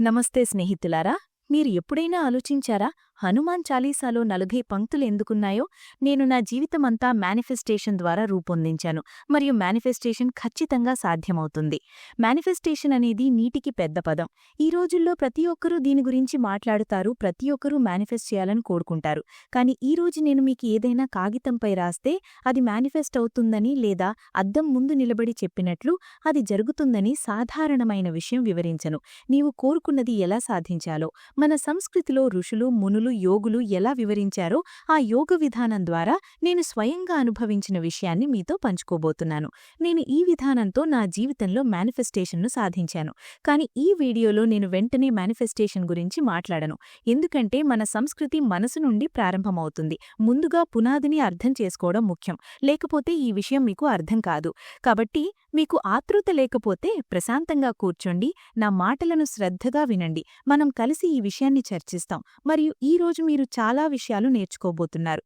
నమస్తే స్నేహితులారా మీరు ఎప్పుడైనా ఆలోచించారా హనుమాన్ చాలీసాలో నలుగై పంక్తులు ఎందుకున్నాయో నేను నా జీవితమంతా మేనిఫెస్టేషన్ ద్వారా రూపొందించాను. మరియు మేనిఫెస్టేషన్ ఖచ్చితంగా సాధ్యమవుతుంది. మేనిఫెస్టేషన్ అనేది నీటికి పెద్ద పదం. ఈ రోజుల్లో ప్రతి ఒక్కరూ దీని గురించి మాట్లాడుతారు ప్రతి ఒక్కరూ మేనిఫెస్ట్ చేయాలని కోరుకుంటారు. కానీ ఈ రోజు నేను మీకు ఏదైనా కాగితంపై రాస్తే అది మేనిఫెస్ట్ అవుతుందని లేదా అద్దం ముందు నిలబడి చెప్పినట్లు అది జరుగుతుందని సాధారణమైన విషయం వివరించను. నీవు కోరుకున్నది ఎలా సాధించాలో. మన సంస్కృతిలో ఋషులు మునులు యోగులు ఎలా వివరించారో ఆ యోగ విధానం ద్వారా నేను స్వయంగా అనుభవించిన విషయాన్ని మీతో పంచుకోబోతున్నాను. నేను ఈ విధానంతో నా జీవితంలో మేనిఫెస్టేషన్ను సాధించాను. కానీ ఈ వీడియోలో నేను వెంటనే మేనిఫెస్టేషన్ గురించి మాట్లాడను. ఎందుకంటే మన సంస్కృతి మనసు నుండి ప్రారంభమవుతుంది. ముందుగా పునాదిని అర్థం చేసుకోవడం ముఖ్యం. లేకపోతే ఈ విషయం మీకు అర్థం కాదు. కాబట్టి మీకు ఆతృత లేకపోతే ప్రశాంతంగా కూర్చోండి నా మాటలను శ్రద్ధగా వినండి. మనం కలిసి ఈ విషయాన్ని చర్చిస్తాం. మరియు ఈ రోజు మీరు చాలా విషయాలు నేర్చుకోబోతున్నారు.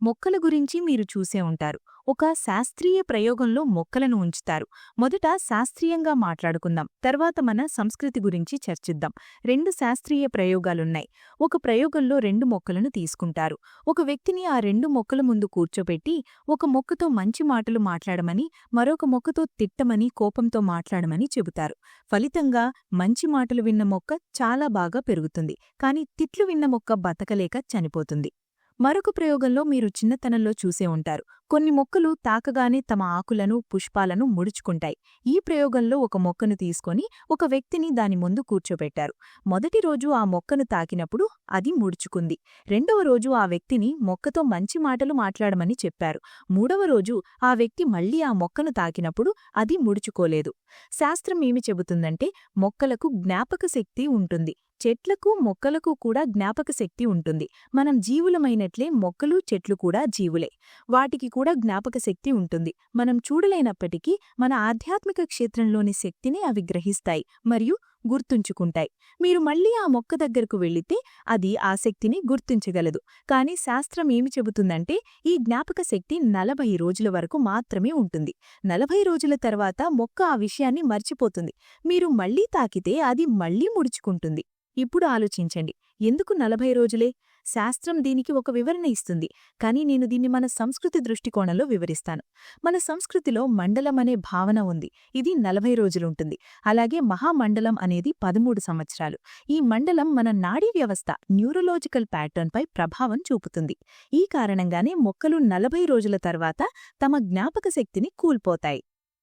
మొక్కల గురించి మీరు చూసే ఉంటారు. ఒక శాస్త్రీయ ప్రయోగంలో మొక్కలను ఉంచుతారు. మొదట శాస్త్రీయంగా మాట్లాడుకుందాం. తర్వాత మన సంస్కృతి గురించి చర్చిద్దాం. రెండు శాస్త్రీయ ప్రయోగాలున్నాయి. ఒక ప్రయోగంలో రెండు మొక్కలను తీసుకుంటారు. ఒక వ్యక్తిని ఆ రెండు మొక్కల ముందు కూర్చోబెట్టి ఒక మొక్కతో మంచి మాటలు మాట్లాడమని మరొక మొక్కతో తిట్టమని కోపంతో మాట్లాడమని చెబుతారు. ఫలితంగా మంచి మాటలు విన్న మొక్క చాలా బాగా పెరుగుతుంది. కాని తిట్లు విన్న మొక్క బతకలేక చనిపోతుంది. మరొక ప్రయోగంలో మీరు చిన్నతనంలో చూసే ఉంటారు. కొన్ని మొక్కలు తాకగానే తమ ఆకులను పుష్పాలను ముడుచుకుంటాయి. ఈ ప్రయోగంలో ఒక మొక్కను తీసుకొని ఒక వ్యక్తిని దాని ముందు కూర్చోబెట్టారు. మొదటి రోజు ఆ మొక్కను తాకినప్పుడు అది ముడుచుకుంది. రెండవ రోజు ఆ వ్యక్తిని మొక్కతో మంచి మాటలు మాట్లాడమని చెప్పారు. మూడవ రోజు ఆ వ్యక్తి మళ్ళీ ఆ మొక్కను తాకినప్పుడు అది ముడుచుకోలేదు. శాస్త్రం ఏమి చెబుతుందంటే మొక్కలకు జ్ఞాపక శక్తి ఉంటుంది. చెట్లకు మొక్కలకు కూడా జ్ఞాపక శక్తి ఉంటుంది. మనం జీవులమైనట్లే మొక్కలు చెట్లు కూడా జీవులే. వాటికి కూడా జ్ఞాపక శక్తి ఉంటుంది. మనం చూడలేనప్పటికీ మన ఆధ్యాత్మిక క్షేత్రంలోని శక్తిని అవి గ్రహిస్తాయి మరియు గుర్తుంచుకుంటాయి. మీరు మళ్ళీ ఆ మొక్క దగ్గరకు వెళితే అది ఆ శక్తిని గుర్తించగలదు. కాని శాస్త్రం ఏమి చెబుతుందంటే ఈ జ్ఞాపక శక్తి నలభై రోజుల వరకు మాత్రమే ఉంటుంది. నలభై రోజుల తర్వాత మొక్క ఆ విషయాన్ని మర్చిపోతుంది. మీరు మళ్ళీ తాకితే అది మళ్ళీ ముడుచుకుంటుంది. ఇప్పుడు ఆలోచించండి. ఎందుకు నలభై రోజులే? శాస్త్రం దీనికి ఒక వివరణ ఇస్తుంది. కానీ నేను దీన్ని మన సంస్కృతి దృష్టికోణంలో వివరిస్తాను. మన సంస్కృతిలో మండలం అనే భావన ఉంది. ఇది నలభై రోజులుంటుంది. అలాగే మహామండలం అనేది పదమూడు సంవత్సరాలు. ఈ మండలం మన నాడీ వ్యవస్థ న్యూరలాజికల్ ప్యాటర్న్పై ప్రభావం చూపుతుంది. ఈ కారణంగానే మొక్కలు నలభై రోజుల తర్వాత తమ జ్ఞాపక శక్తిని కూల్పోతాయి.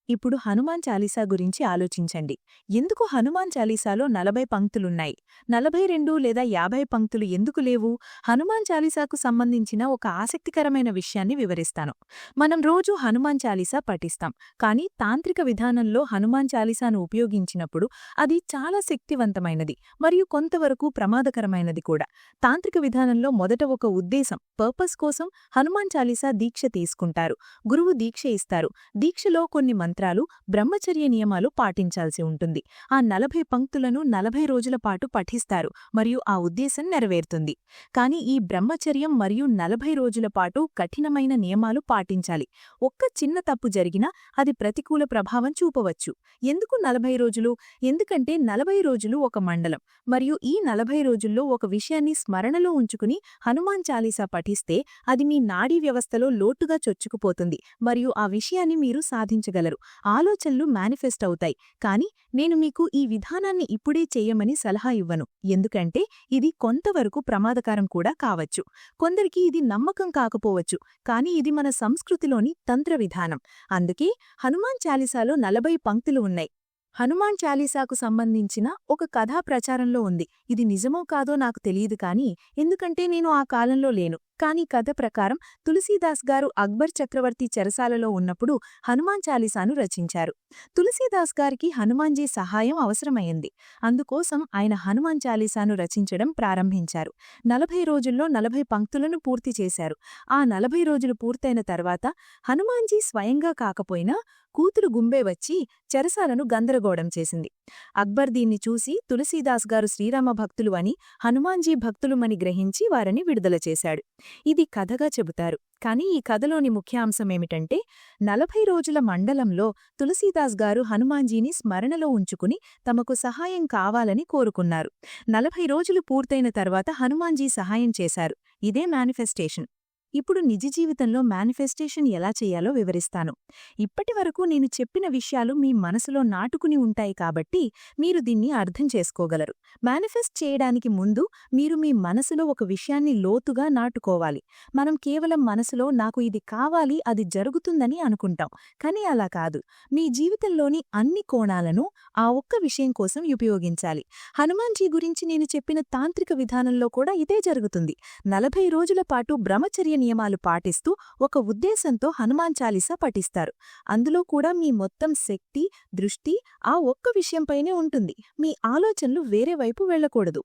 ఇప్పుడు హనుమాన్ చాలీసా గురించి ఆలోచించండి. ఎందుకు హనుమాన్ చాలీసాలో నలభై పంక్తులున్నాయి? నలభై రెండు లేదా యాభై పంక్తులు ఎందుకు లేవు? హనుమాన్ చాలీసాకు సంబంధించిన ఒక ఆసక్తికరమైన విషయాన్ని వివరిస్తాను. మనం రోజు హనుమాన్ చాలీసా పఠిస్తాం. కానీ తాంత్రిక విధానంలో హనుమాన్ చాలీసాను ఉపయోగించినప్పుడు అది చాలా శక్తివంతమైనది మరియు కొంతవరకు ప్రమాదకరమైనది కూడా. తాంత్రిక విధానంలో మొదట ఒక ఉద్దేశం పర్పస్ కోసం హనుమాన్ చాలీసా దీక్ష తీసుకుంటారు. గురువు దీక్ష ఇస్తారు. దీక్షలో కొన్ని మంత్రాలు బ్రహ్మచర్య నియమాలు పాటించాల్సి ఉంటుంది. ఆ నలభై పంక్తులను నలభై రోజుల పాటు పఠిస్తారు మరియు ఆ ఉద్దేశం నెరవేరుతుంది. కాని ఈ బ్రహ్మచర్యం మరియు నలభై రోజుల పాటు కఠినమైన నియమాలు పాటించాలి. ఒక్క చిన్న తప్పు జరిగినా అది ప్రతికూల ప్రభావం చూపవచ్చు. ఎందుకు నలభై రోజులు? ఎందుకంటే నలభై రోజులు ఒక మండలం మరియు ఈ నలభై రోజుల్లో ఒక విషయాన్ని స్మరణలో ఉంచుకుని హనుమాన్ చాలీసా పఠిస్తే అది మీ నాడీ వ్యవస్థలో లోటుగా చొచ్చుకుపోతుంది మరియు ఆ విషయాన్ని మీరు సాధించగలరు. ఆలోచనలు మేనిఫెస్ట్ అవుతాయి. కానీ నేను మీకు ఈ విధానాన్ని ఇప్పుడే చేయమని సలహా ఇవ్వను. ఎందుకంటే ఇది కొంతవరకు ప్రమాదకరం కూడా కావచ్చు. కొందరికి ఇది నమ్మకం కాకపోవచ్చు. కానీ ఇది మన సంస్కృతిలోని తంత్ర విధానం. అందుకే హనుమాన్ చాలీసాలో నలభై పంక్తులు ఉన్నాయి. హనుమాన్ చాలీసాకు సంబంధించిన ఒక కథా ప్రచారంలో ఉంది. ఇది నిజమో కాదో నాకు తెలియదు కానీ ఎందుకంటే నేను ఆ కాలంలో లేను. కాని కథ ప్రకారం తులసీదాస్ గారు అక్బర్ చక్రవర్తి చెరసాలలో ఉన్నప్పుడు హనుమాన్ చాలీసాను రచించారు. తులసీదాస్ గారికి హనుమాన్జీ సహాయం అవసరమైంది. అందుకోసం ఆయన హనుమాన్ చాలీసాను రచించడం ప్రారంభించారు. నలభై రోజుల్లో నలభై పంక్తులను పూర్తి చేశారు. ఆ నలభై రోజులు పూర్తయిన తర్వాత హనుమాన్జీ స్వయంగా కాకపోయినా కూతురు గుంబే వచ్చి చెరసాలను గందరగోళం చేసింది. అక్బర్ దీన్ని చూసి తులసీదాస్ గారు శ్రీరామ భక్తులు అని హనుమాన్జీ భక్తులుమని గ్రహించి వారిని విడుదల చేశాడు. ఇది కథగా చెబుతారు. కానీ ఈ కథలోని ముఖ్యాంశమేమిటంటే నలభై రోజుల మండలంలో తులసీదాస్ గారు హనుమాన్జీని స్మరణలో ఉంచుకుని తమకు సహాయం కావాలని కోరుకున్నారు. నలభై రోజులు పూర్తయిన తర్వాత హనుమాన్జీ సహాయం చేశారు. ఇదే మేనిఫెస్టేషన్ ఇప్పుడు నిజ జీవితంలో మేనిఫెస్టేషన్ ఎలా చేయాలో వివరిస్తాను. ఇప్పటివరకు నేను చెప్పిన విషయాలు మీ మనసులో నాటుకుని ఉంటాయి కాబట్టి మీరు దీన్ని అర్థం చేసుకోగలరు. మేనిఫెస్ట్ చేయడానికి ముందు మీరు మీ మనసులో ఒక విషయాన్ని లోతుగా నాటుకోవాలి. మనం కేవలం మనసులో నాకు ఇది కావాలి అది జరుగుతుందని అనుకుంటాం. కానీ అలా కాదు. మీ జీవితంలోని అన్ని కోణాలను ఆ ఒక్క విషయం కోసం ఉపయోగించాలి. హనుమాన్జీ గురించి నేను చెప్పిన తాంత్రిక విధానంలో కూడా ఇదే జరుగుతుంది. నలభై రోజుల పాటు బ్రహ్మచర్య నియమాలు పాటిస్తూ ఒక ఉద్దేశంతో హనుమాన్ చాలీసా పఠిస్తారు. అందులో కూడా మీ మొత్తం శక్తి దృష్టి ఆ ఒక్క విషయంపైనే ఉంటుంది. మీ ఆలోచనలు వేరే వైపు వెళ్ళకూడదు.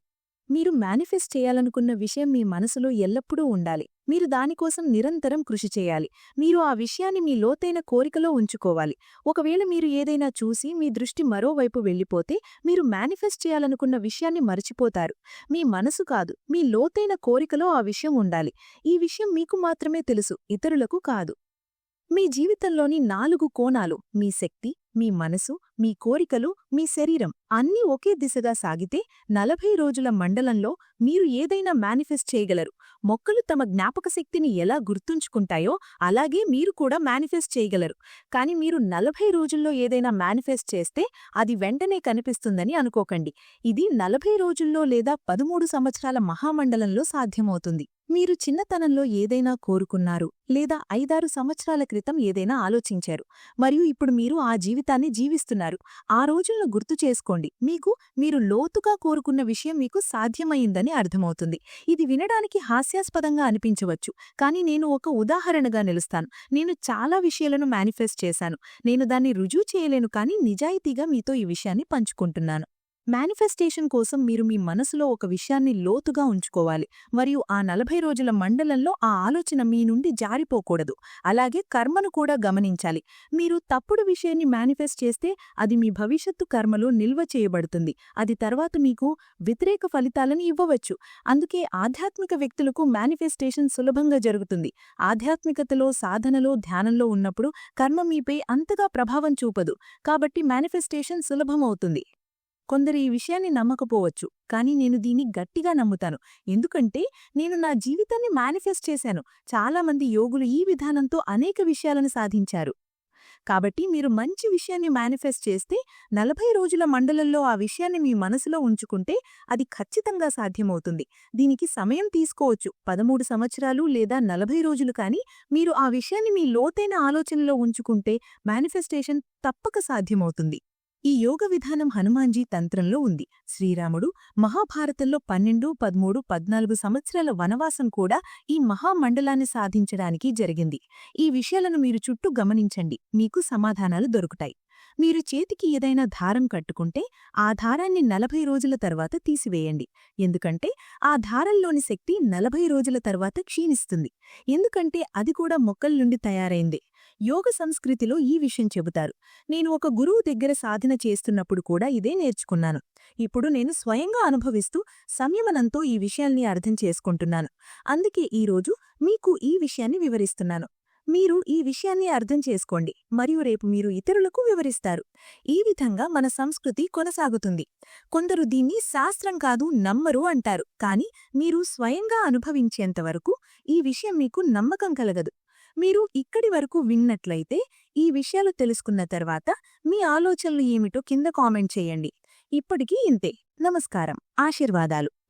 మీరు మేనిఫెస్ట్ చేయాలనుకున్న విషయం మీ మనసులో ఎల్లప్పుడూ ఉండాలి. మీరు దానికోసం నిరంతరం కృషి చేయాలి. మీరు ఆ విషయాన్ని మీ లోతైన కోరికలో ఉంచుకోవాలి. ఒకవేళ మీరు ఏదైనా చూసి మీ దృష్టి మరోవైపు వెళ్ళిపోతే మీరు మేనిఫెస్ట్ చేయాలనుకున్న విషయాన్ని మరచిపోతారు. మీ మనసు కాదు మీ లోతైన కోరికలో ఆ విషయం ఉండాలి. ఈ విషయం మీకు మాత్రమే తెలుసు ఇతరులకు కాదు. మీ జీవితంలోని నాలుగు కోణాలు మీ శక్తి మీ మనసు మీ కోరికలు మీ శరీరం అన్నీ ఒకే దిశగా సాగితే నలభై రోజుల మండలంలో మీరు ఏదైనా మేనిఫెస్ట్ చేయగలరు. మొక్కలు తమ జ్ఞాపక శక్తిని ఎలా గుర్తుంచుకుంటాయో అలాగే మీరు కూడా మేనిఫెస్ట్ చేయగలరు. కాని మీరు నలభై రోజుల్లో ఏదైనా మేనిఫెస్ట్ చేస్తే అది వెంటనే కనిపిస్తుందని అనుకోకండి. ఇది నలభై రోజుల్లో లేదా పదమూడు సంవత్సరాల మహామండలంలో సాధ్యమవుతుంది. మీరు చిన్నతనంలో ఏదైనా కోరుకున్నారు లేదా ఐదారు సంవత్సరాల క్రితం ఏదైనా ఆలోచించారు మరియు ఇప్పుడు మీరు ఆ జీవితాన్ని జీవిస్తున్నారు ఆ రోజులను గుర్తు చేసుకోండి. మీకు మీరు లోతుగా కోరుకున్న విషయం మీకు సాధ్యమైందని అర్థమవుతుంది. ఇది వినడానికి హాస్యాస్పదంగా అనిపించవచ్చు కానీ నేను ఒక ఉదాహరణగా నిలుస్తాను. నేను చాలా విషయాలను మేనిఫెస్ట్ చేశాను. నేను దాన్ని రుజువు చేయలేను కానీ నిజాయితీగా మీతో ఈ విషయాన్ని పంచుకుంటున్నాను. మేనిఫెస్టేషన్ కోసం మీరు మీ మనసులో ఒక విషయాన్ని లోతుగా ఉంచుకోవాలి. మరియు ఆ నలభై రోజుల మండలంలో ఆ ఆలోచన మీ నుండి జారిపోకూడదు. అలాగే కర్మను కూడా గమనించాలి. మీరు తప్పుడు విషయాన్ని మేనిఫెస్ట్ చేస్తే అది మీ భవిష్యత్తు కర్మలో నిల్వ చేయబడుతుంది. అది తర్వాత మీకు వ్యతిరేక ఫలితాలను ఇవ్వవచ్చు. అందుకే ఆధ్యాత్మిక వ్యక్తులకు మేనిఫెస్టేషన్ సులభంగా జరుగుతుంది. ఆధ్యాత్మికతలో సాధనలో ధ్యానంలో ఉన్నప్పుడు కర్మ మీపై అంతగా ప్రభావం చూపదు. కాబట్టి మేనిఫెస్టేషన్ సులభమవుతుంది. కొందరు ఈ విషయాన్ని నమ్మకపోవచ్చు. కానీ నేను దీన్ని గట్టిగా నమ్ముతాను. ఎందుకంటే నేను నా జీవితాన్ని మేనిఫెస్ట్ చేశాను. చాలామంది యోగులు ఈ విధానంతో అనేక విషయాలను సాధించారు. కాబట్టి మీరు మంచి విషయాన్ని మేనిఫెస్ట్ చేస్తే నలభై రోజుల మండలంలో ఆ విషయాన్ని మీ మనసులో ఉంచుకుంటే అది ఖచ్చితంగా సాధ్యమవుతుంది. దీనికి సమయం తీసుకోవచ్చు. పదమూడు సంవత్సరాలు లేదా నలభై రోజులు కానీ మీరు ఆ విషయాన్ని మీ లోతైన ఆలోచనలో ఉంచుకుంటే మేనిఫెస్టేషన్ తప్పక సాధ్యమవుతుంది. ఈ యోగ విధానం హనుమాన్జీ తంత్రంలో ఉంది. శ్రీరాముడు మహాభారతంలో పన్నెండు పదమూడు పద్నాలుగు సంవత్సరాల వనవాసం కూడా ఈ మహామండలాన్ని సాధించడానికి జరిగింది. ఈ విషయాలను మీరు చుట్టూ గమనించండి. మీకు సమాధానాలు దొరుకుతాయి. మీరు చేతికి ఏదైనా దారం కట్టుకుంటే ఆ దారాన్ని నలభై రోజుల తర్వాత తీసివేయండి. ఎందుకంటే ఆ దారంలోని శక్తి నలభై రోజుల తర్వాత క్షీణిస్తుంది. ఎందుకంటే అది కూడా మొక్కల నుండి తయారైంది. యోగ సంస్కృతిలో ఈ విషయం చెబుతారు. నేను ఒక గురువు దగ్గర సాధన చేస్తున్నప్పుడు కూడా ఇదే నేర్చుకున్నాను. ఇప్పుడు నేను స్వయంగా అనుభవిస్తూ సంయమనంతో ఈ విషయాల్ని అర్థం చేసుకుంటున్నాను. అందుకే ఈరోజు మీకు ఈ విషయాన్ని వివరిస్తున్నాను. మీరు ఈ విషయాన్ని అర్థం చేసుకోండి మరియు రేపు మీరు ఇతరులకు వివరిస్తారు. ఈ విధంగా మన సంస్కృతి కొనసాగుతుంది. కొందరు దీన్ని శాస్త్రం కాదు నమ్మరు అంటారు. కాని మీరు స్వయంగా అనుభవించేంతవరకు ఈ విషయం మీకు నమ్మకం కలగదు. మీరు ఇక్కడి వరకు విన్నట్లయితే ఈ విషయాలు తెలుసుకున్న తర్వాత మీ ఆలోచనలు ఏమిటో కింద కామెంట్ చేయండి. ఇప్పటికీ ఇంతే. నమస్కారం. ఆశీర్వాదాలు.